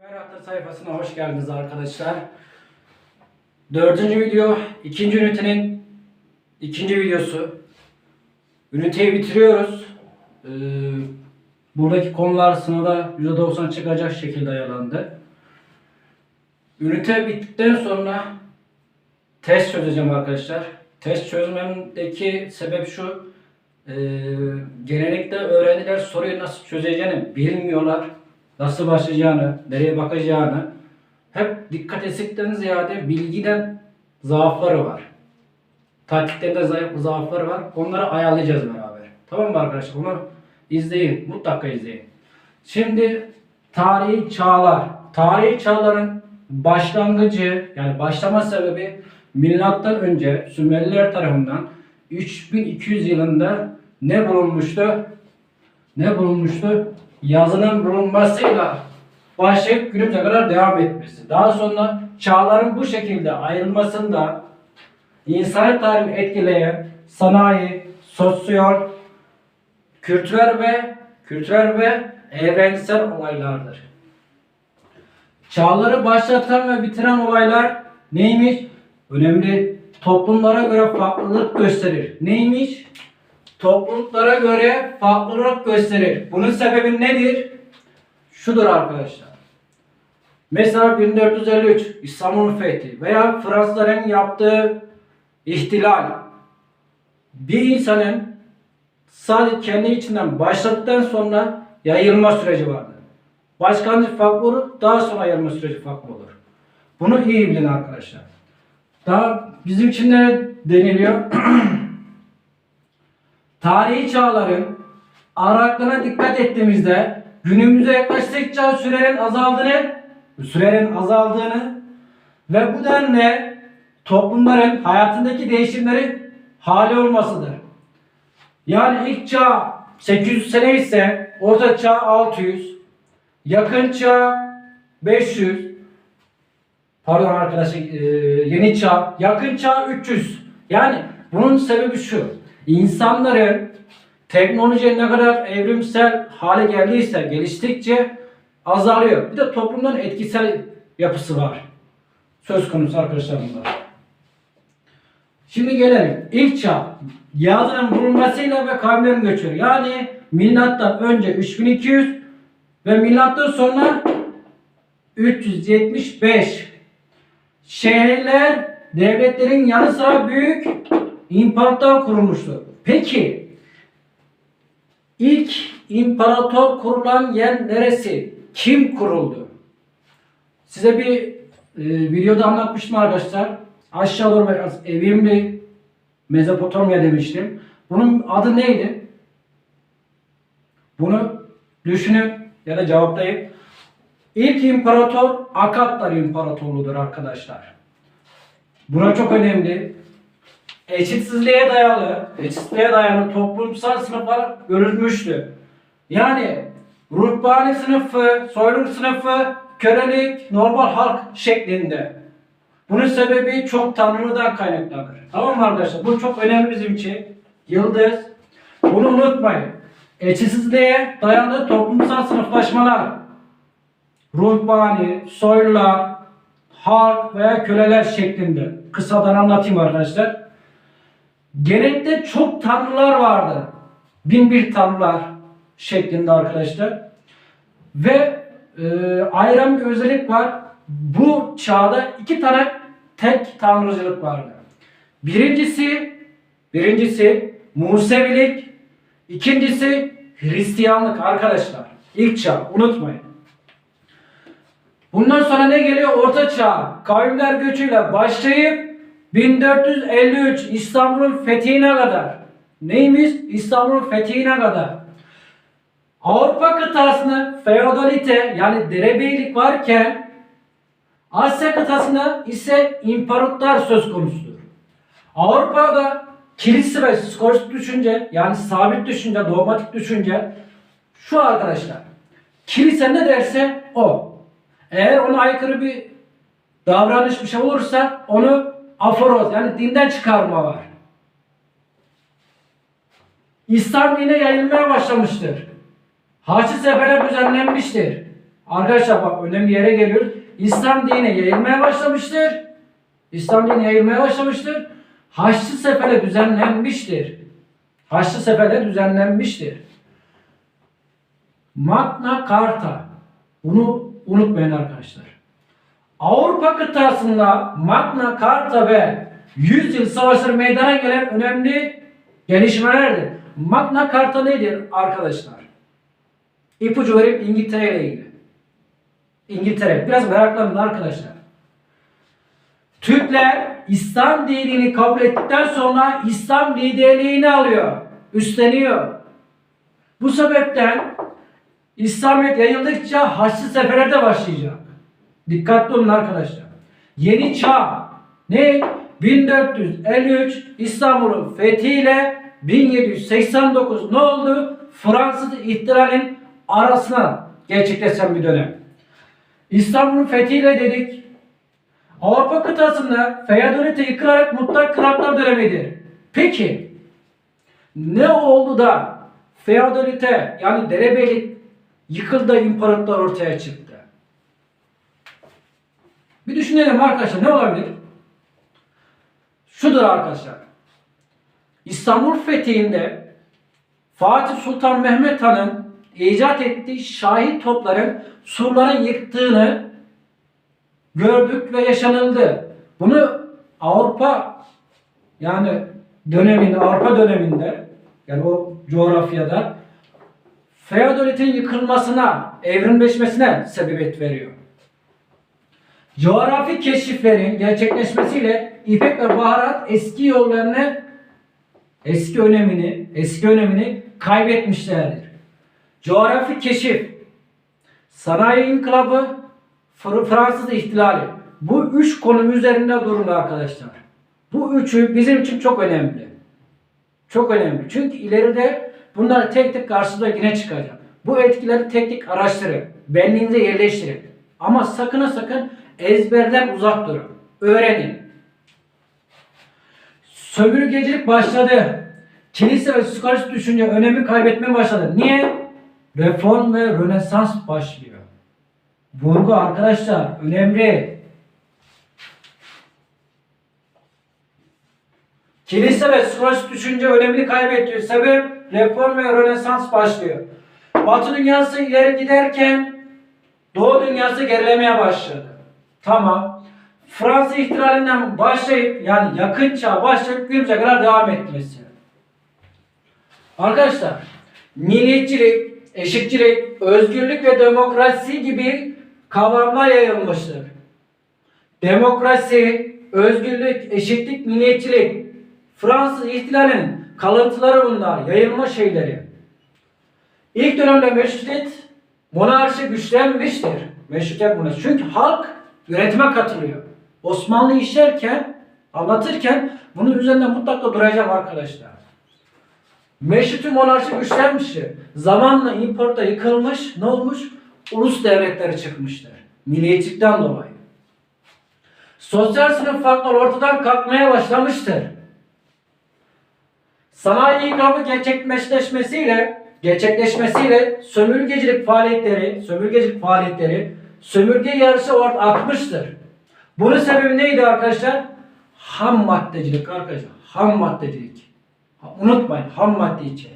Ferhat'ta sayfasına hoş geldiniz arkadaşlar. Dördüncü video, ikinci ünitenin ikinci videosu. Üniteyi bitiriyoruz. Ee, buradaki konular sınavda %90 çıkacak şekilde ayarlandı. Ünite bittikten sonra test çözeceğim arkadaşlar. Test çözmemdeki sebep şu. Ee, genellikle öğrenciler soruyu nasıl çözeceğini bilmiyorlar. Nasıl başlayacağını, nereye bakacağını. Hep dikkat eksikten ziyade bilgiden zaafları var. Taktiklerinde zayıf zaafları var. Onları ayarlayacağız beraber. Tamam mı arkadaşlar? Onu izleyin. Mutlaka izleyin. Şimdi tarihi çağlar. Tarihi çağların başlangıcı yani başlama sebebi milattan önce Sümerliler tarafından 3200 yılında ne bulunmuştu? Ne bulunmuştu? Yazının bulunmasıyla başlayıp günümüze kadar devam etmesi. Daha sonra çağların bu şekilde ayrılmasında insan tarihini etkileyen sanayi, sosyal, kültürel ve kültürel ve evrensel olaylardır. Çağları başlatan ve bitiren olaylar neymiş? Önemli. Toplumlara göre farklılık gösterir. Neymiş? Topluluklara göre farklılık gösterir. Bunun sebebi nedir? Şudur arkadaşlar. Mesela 1453 İstanbul'un fethi veya Fransızların yaptığı ihtilal bir insanın sadece kendi içinden başladıktan sonra yayılma süreci vardır. Başlangıç farklı olur, daha sonra yayılma süreci farklı olur. Bunu iyi bilin arkadaşlar. Daha bizim için ne deniliyor? Tarihi çağların araklığına dikkat ettiğimizde günümüze yaklaştıkça sürenin azaldığını, sürenin azaldığını ve bu denli toplumların hayatındaki değişimleri hali olmasıdır. Yani ilk çağ 800 sene ise orta çağ 600, yakın çağ 500, pardon arkadaşlar e, yeni çağ, yakın çağ 300. Yani bunun sebebi şu. İnsanların teknolojiye ne kadar evrimsel hale geldiyse geliştikçe azalıyor. Bir de toplumdan etkisel yapısı var. Söz konusu arkadaşlar bunda. Şimdi gelelim. İlk çağ yazının bulunmasıyla ve kavimlerin göçü. Yani milattan önce 3200 ve milattan sonra 375 şehirler devletlerin yanı sıra büyük imparator kurulmuştur. Peki ilk imparator kurulan yer neresi? Kim kuruldu? Size bir e, videoda anlatmıştım arkadaşlar. Aşağı doğru biraz evimli Mezopotamya demiştim. Bunun adı neydi? Bunu düşünün ya da cevaplayın. İlk imparator Akatlar İmparatorluğu'dur arkadaşlar. Buna çok önemli. Eşitsizliğe dayalı, eşitsizliğe dayalı toplumsal sınıflar görülmüştü. Yani ruhbani sınıfı, soyluluk sınıfı, kölelik, normal halk şeklinde. Bunun sebebi çok tanrıdan kaynaklanır. Tamam mı arkadaşlar? Bu çok önemli bizim için. Yıldız. Bunu unutmayın. Eşitsizliğe dayalı toplumsal sınıflaşmalar. Ruhbani, soylular, halk veya köleler şeklinde. Kısadan anlatayım arkadaşlar. Genellikle çok tanrılar vardı. Bin bir tanrılar şeklinde arkadaşlar. Ve e, ayrı bir özellik var. Bu çağda iki tane tek tanrıcılık vardı. Birincisi birincisi Musevilik, ikincisi Hristiyanlık arkadaşlar. İlk çağ unutmayın. Bundan sonra ne geliyor? Orta çağ. Kavimler göçüyle başlayıp 1453 İstanbul'un fethine kadar. Neymiş? İstanbul'un fethine kadar. Avrupa kıtasında feodalite yani derebeylik varken Asya kıtasında ise imparatorlar söz konusudur. Avrupa'da kilise ve skolastik düşünce yani sabit düşünce, dogmatik düşünce şu arkadaşlar. Kilise ne derse o. Eğer ona aykırı bir davranış bir şey olursa onu aforoz yani dinden çıkarma var. İslam dine yayılmaya başlamıştır. Haçlı seferler düzenlenmiştir. Arkadaşlar bak önemli yere geliyoruz. İslam dini yayılmaya başlamıştır. İslam dini yayılmaya başlamıştır. Haçlı sefere düzenlenmiştir. Haçlı sefere düzenlenmiştir. Magna Carta. Bunu unutmayın arkadaşlar. Avrupa kıtasında Magna Carta ve 100 yıl savaşları meydana gelen önemli gelişmelerdir. Magna Carta nedir arkadaşlar? İpucu verip İngiltere ile ilgili. İngiltere. Biraz meraklanın arkadaşlar. Türkler İslam dinini kabul ettikten sonra İslam liderliğini alıyor. Üstleniyor. Bu sebepten İslamiyet yayıldıkça Haçlı seferler de başlayacak. Dikkatli olun arkadaşlar. Yeni çağ ne? 1453 İstanbul'un fethiyle 1789 ne oldu? Fransız ihtilalin arasına gerçekleşen bir dönem. İstanbul'un fethiyle dedik. Avrupa kıtasında feodalite yıkılarak mutlak krallıklar dönemidir. Peki ne oldu da feodalite yani derebeylik yıkıldı imparatorlar ortaya çıktı? Bir düşünelim arkadaşlar ne olabilir? Şudur arkadaşlar. İstanbul fethinde Fatih Sultan Mehmet Han'ın icat ettiği şahit topların surların yıktığını gördük ve yaşanıldı. Bunu Avrupa yani dönemin Avrupa döneminde yani o coğrafyada feodalitenin yıkılmasına, evrimleşmesine sebebiyet veriyor. Coğrafi keşiflerin gerçekleşmesiyle İpek ve baharat eski yollarını eski önemini, eski önemini kaybetmişlerdir. Coğrafi keşif, sanayi inkılabı, Fr- Fransız ihtilali. Bu üç konu üzerinde durun arkadaşlar. Bu üçü bizim için çok önemli. Çok önemli. Çünkü ileride bunları tek tek karşınıza yine çıkacak. Bu etkileri tek tek araştırın. Benliğinize yerleştirin. Ama sakın sakın ezberden uzak durun. Öğrenin. Sömürgecilik başladı. Kilise ve sosyalist düşünce önemi kaybetmeye başladı. Niye? Reform ve Rönesans başlıyor. Vurgu arkadaşlar önemli. Kilise ve sosyalist düşünce önemini kaybediyor. Sebep reform ve Rönesans başlıyor. Batı dünyası ileri giderken Doğu dünyası gerilemeye başladı. Tamam. Fransa ihtilalinden başlayıp yani yakın çağ başlayıp günümüze kadar devam etmesi. Arkadaşlar milliyetçilik, eşitçilik, özgürlük ve demokrasi gibi kavramlar yayılmıştır. Demokrasi, özgürlük, eşitlik, milliyetçilik, Fransız ihtilalinin kalıntıları bunlar, yayılma şeyleri. İlk dönemde meşrutiyet, monarşi güçlenmiştir. Meşrutiyet monarşi. Çünkü halk yönetime katılıyor. Osmanlı işlerken, anlatırken bunun üzerinde mutlaka duracağım arkadaşlar. Meşruti monarşi güçlenmiştir. Zamanla importa yıkılmış, ne olmuş? Ulus devletleri çıkmıştır. Milliyetçilikten dolayı. Sosyal sınıf farkları ortadan kalkmaya başlamıştır. Sanayi inkılabı gerçekleşmesiyle gerçekleşmesiyle sömürgecilik faaliyetleri, sömürgecilik faaliyetleri, sömürge yarışı ortaya atmıştır. Bunun sebebi neydi arkadaşlar? Ham maddecilik arkadaşlar. Ham maddecilik. Unutmayın ham madde için.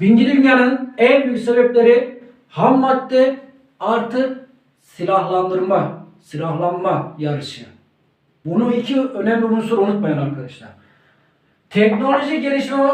Birinci dünyanın en büyük sebepleri ham madde artı silahlandırma, silahlanma yarışı. Bunu iki önemli unsur unutmayın arkadaşlar. Teknoloji gelişimi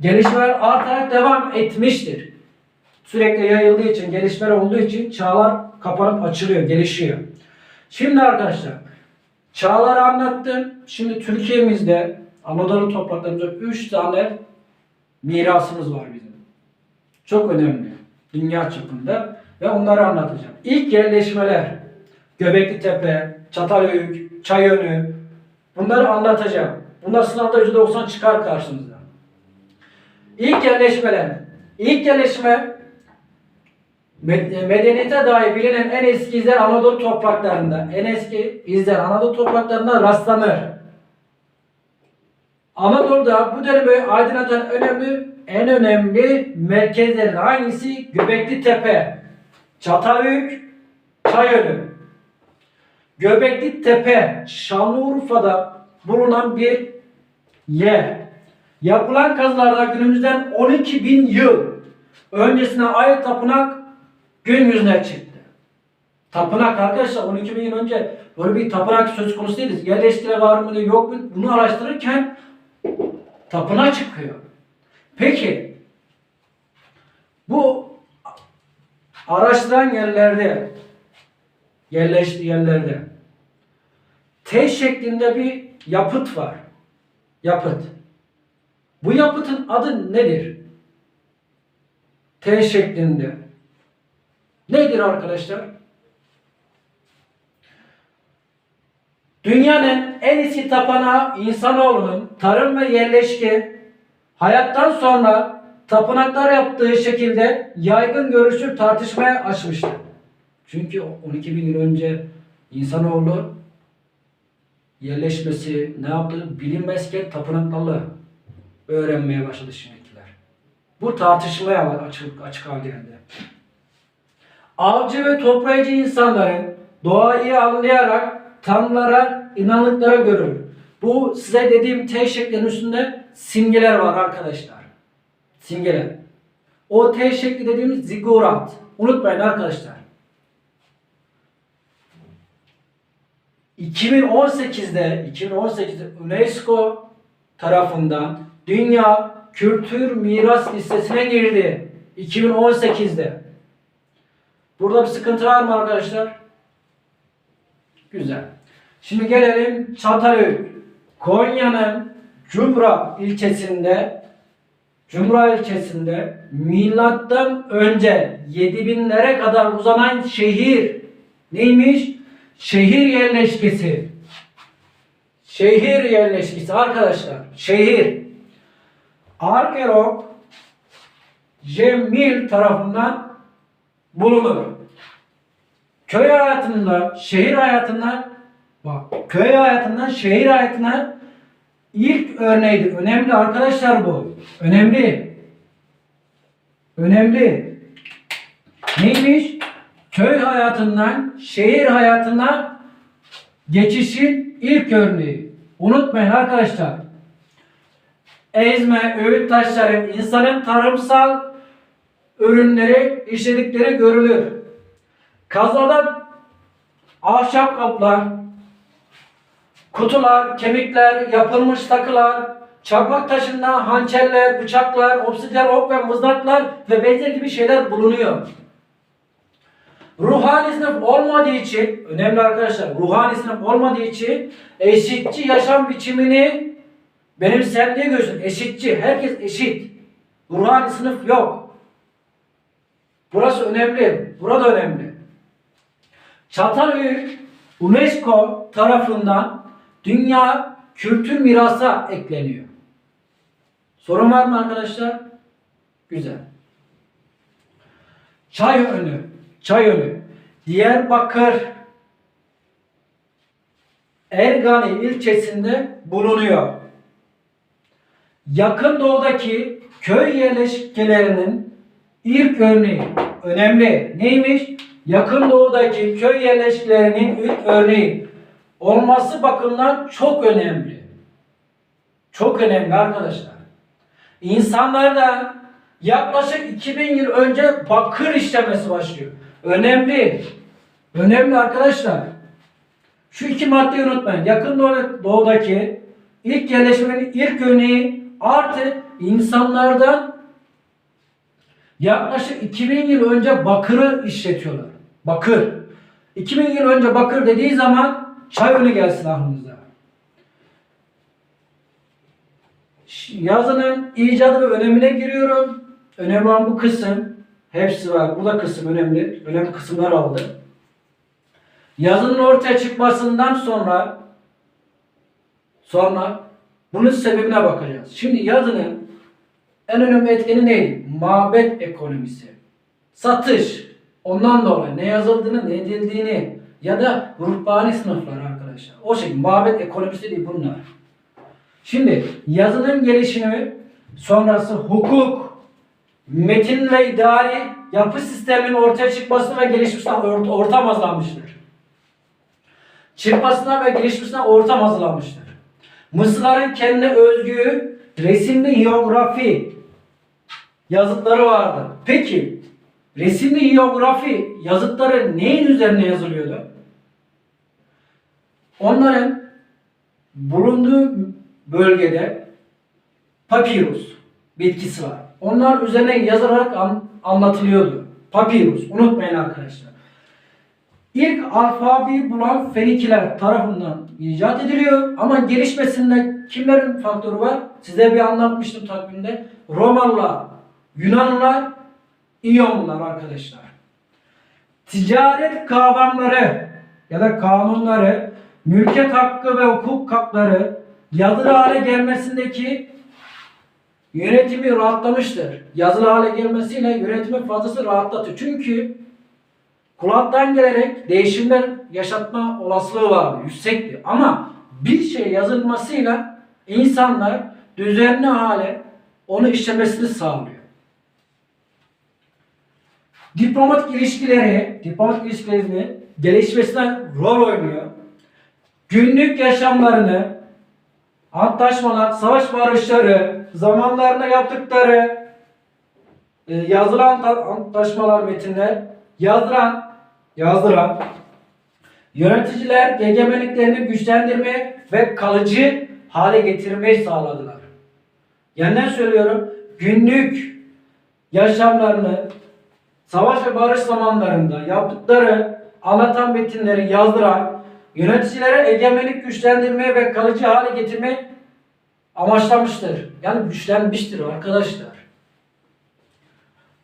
gelişmeler artarak devam etmiştir. Sürekli yayıldığı için, gelişmeler olduğu için çağlar kapanıp açılıyor, gelişiyor. Şimdi arkadaşlar, çağları anlattım. Şimdi Türkiye'mizde, Anadolu topraklarımızda 3 tane mirasımız var bizim. Çok önemli. Dünya çapında ve onları anlatacağım. İlk yerleşmeler, Göbekli Tepe, Çatalhöyük, Çayönü, bunları anlatacağım. Bunlar sınavda %90 çıkar karşınıza. İlk yerleşmeler. İlk yerleşme medeniyete dair bilinen en eski izler Anadolu topraklarında. En eski izler Anadolu topraklarında rastlanır. Anadolu'da bu dönemi aydınlatan önemli en önemli merkezlerin hangisi? Göbekli Tepe. Çatalhöyük, Çayönü. Göbekli Tepe, Şanlıurfa'da bulunan bir yer. Yapılan kazılarda günümüzden 12 bin yıl öncesine ait tapınak gün yüzüne çıktı. Tapınak arkadaşlar 12 bin yıl önce böyle bir tapınak söz konusu değiliz. Yerleştire var mı yok mu bunu araştırırken tapınak çıkıyor. Peki bu araştıran yerlerde yerleştiği yerlerde T şeklinde bir yapıt var. Yapıt. Bu yapıtın adı nedir? T şeklinde. Nedir arkadaşlar? Dünyanın en iyisi tapınağı insanoğlunun tarım ve yerleşke hayattan sonra tapınaklar yaptığı şekilde yaygın görüşü tartışmaya açmıştır. Çünkü 12 bin yıl önce insanoğlu yerleşmesi ne yaptığı bilinmezken tapınaklarla öğrenmeye başladı şimdikiler. Bu tartışmaya açık, açık hale. Avcı ve toplayıcı insanların doğayı anlayarak tanrılara, inandıklara görür. Bu size dediğim T şeklinin üstünde simgeler var arkadaşlar. Simgeler. O T şekli dediğimiz zigurat. Unutmayın arkadaşlar. 2018'de 2018'de UNESCO tarafından Dünya Kültür Miras Listesi'ne girdi. 2018'de. Burada bir sıkıntı var mı arkadaşlar? Güzel. Şimdi gelelim Çatalhöyük. Konya'nın Cumra ilçesinde Cumra ilçesinde milattan önce 7000'lere kadar uzanan şehir neymiş? Şehir yerleşkesi. Şehir yerleşkesi arkadaşlar. Şehir. Arkeolog Cemil tarafından bulunur. Köy hayatında, şehir hayatında bak köy hayatından şehir hayatına ilk örneğidir. Önemli arkadaşlar bu. Önemli. Önemli. Neymiş? Köy hayatından şehir hayatına geçişin ilk örneği. Unutmayın arkadaşlar. Ezme, öğüt taşları insanın tarımsal ürünleri işledikleri görülür. Kazada ahşap kaplar, kutular, kemikler, yapılmış takılar, çakmak taşından hançerler, bıçaklar, obsidyen ok ve mızraklar ve benzer gibi şeyler bulunuyor. Ruhani sınıf olmadığı için, önemli arkadaşlar, ruhani sınıf olmadığı için eşitçi yaşam biçimini benimsendiği gözün. Eşitçi, herkes eşit. Ruhani sınıf yok. Burası önemli, burada önemli. Çatalhöyük UNESCO tarafından Dünya Kültür Mirası ekleniyor. Sorun var mı arkadaşlar? Güzel. Çay önü, çay önü. Diyarbakır Ergani ilçesinde bulunuyor. Yakın doğudaki köy yerleşkelerinin ilk örneği önemli. Neymiş? Yakın doğudaki köy yerleşkelerinin örneği olması bakımından çok önemli. Çok önemli arkadaşlar. İnsanlarda yaklaşık 2000 yıl önce bakır işlemesi başlıyor. Önemli. Önemli arkadaşlar. Şu iki maddeyi unutmayın. Yakın doğu- doğudaki ilk yerleşmenin ilk örneği artı insanlardan yaklaşık 2000 yıl önce bakırı işletiyorlar. Bakır. 2000 yıl önce bakır dediği zaman çay önü gelsin aklınıza. Yazının icadı ve önemine giriyorum. Önemli olan bu kısım. Hepsi var. Bu da kısım önemli. Önemli kısımlar aldı. Yazının ortaya çıkmasından sonra sonra bunun sebebine bakacağız. Şimdi yazının en önemli etkeni neydi? Mabet ekonomisi. Satış. Ondan dolayı ne yazıldığını, ne edildiğini ya da ruhbani sınıflar arkadaşlar. O şey mabet ekonomisi değil bunlar. Şimdi yazının gelişimi sonrası hukuk, metin ve idari yapı sisteminin ortaya çıkmasına ve gelişmesine ort- ortam hazırlanmıştır. Çıkmasına ve gelişmesine ortam hazırlanmıştır. Mısırların kendine özgü resimli hiyografi yazıtları vardı. Peki resimli hiyografi yazıtları neyin üzerine yazılıyordu? Onların bulunduğu bölgede papirus bitkisi var. Onlar üzerine yazılarak an- anlatılıyordu. Papirus. Unutmayın arkadaşlar. İlk alfabeyi bulan Fenikiler tarafından icat ediliyor ama gelişmesinde kimlerin faktörü var? Size bir anlatmıştım takvimde. Romalılar, Yunanlılar, İyonlular arkadaşlar. Ticaret kavramları ya da kanunları, mülkiyet hakkı ve hukuk hakları yazılı hale gelmesindeki yönetimi rahatlamıştır. Yazılı hale gelmesiyle yönetimi fazlası rahatlatıyor. Çünkü kulaktan gelerek değişimler yaşatma olasılığı var. Yüksekti. Ama bir şey yazılmasıyla insanlar düzenli hale onu işlemesini sağlıyor. Diplomatik ilişkileri, diplomatik ilişkilerini gelişmesine rol oynuyor. Günlük yaşamlarını, antlaşmalar, savaş barışları, zamanlarında yaptıkları e, yazılan antlaşmalar, metinler yazdıran, yazdıran yöneticiler egemenliklerini güçlendirme ve kalıcı hale getirmeyi sağladılar. Yani ne söylüyorum? Günlük yaşamlarını savaş ve barış zamanlarında yaptıkları anlatan metinleri yazdıran yöneticilere egemenlik güçlendirme ve kalıcı hale getirme amaçlamıştır. Yani güçlenmiştir arkadaşlar.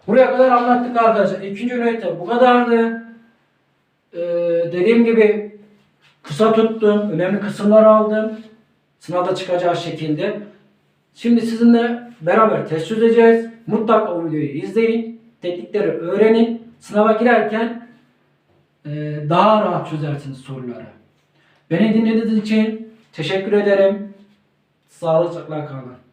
Buraya kadar anlattık arkadaşlar. İkinci ünite bu kadardı. Ee, dediğim gibi kısa tuttum. Önemli kısımlar aldım. Sınavda çıkacağı şekilde. Şimdi sizinle beraber test çözeceğiz. Mutlaka o videoyu izleyin. Teknikleri öğrenin. Sınava girerken e, daha rahat çözersiniz soruları. Beni dinlediğiniz için teşekkür ederim. Sağlıcakla kalın.